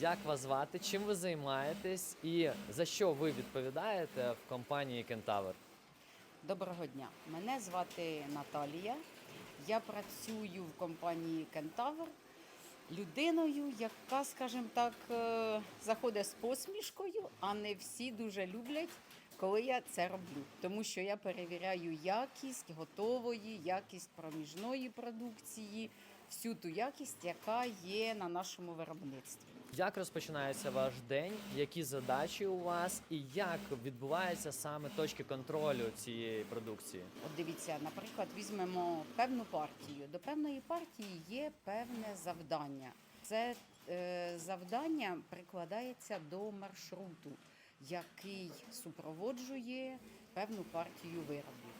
Як вас звати? Чим ви займаєтесь і за що ви відповідаєте в компанії Кентавр? Доброго дня. Мене звати Наталія. Я працюю в компанії Кентавр людиною, яка, скажімо так, е, заходить з посмішкою, а не всі дуже люблять, коли я це роблю. Тому що я перевіряю якість готової, якість проміжної продукції, всю ту якість, яка є на нашому виробництві. Як розпочинається ваш день? Які задачі у вас, і як відбуваються саме точки контролю цієї продукції? От дивіться, наприклад, візьмемо певну партію. До певної партії є певне завдання. Це е, завдання прикладається до маршруту, який супроводжує певну партію виробів.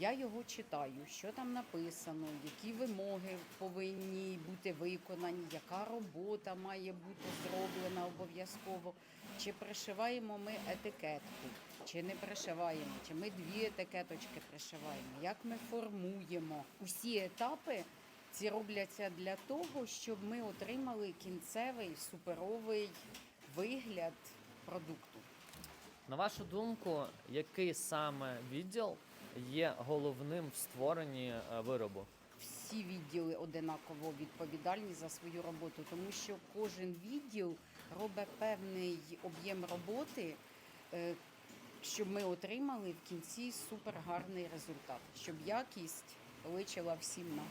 Я його читаю, що там написано, які вимоги повинні бути виконані, яка робота має бути зроблена обов'язково. Чи пришиваємо ми етикетку, чи не пришиваємо, чи ми дві етикеточки пришиваємо, як ми формуємо. Усі етапи ці робляться для того, щоб ми отримали кінцевий суперовий вигляд продукту. На вашу думку, який саме відділ є головним в створенні е, виробу? всі відділи одинаково відповідальні за свою роботу, тому що кожен відділ робить певний об'єм роботи, е, щоб ми отримали в кінці супергарний результат, щоб якість личила всім нам.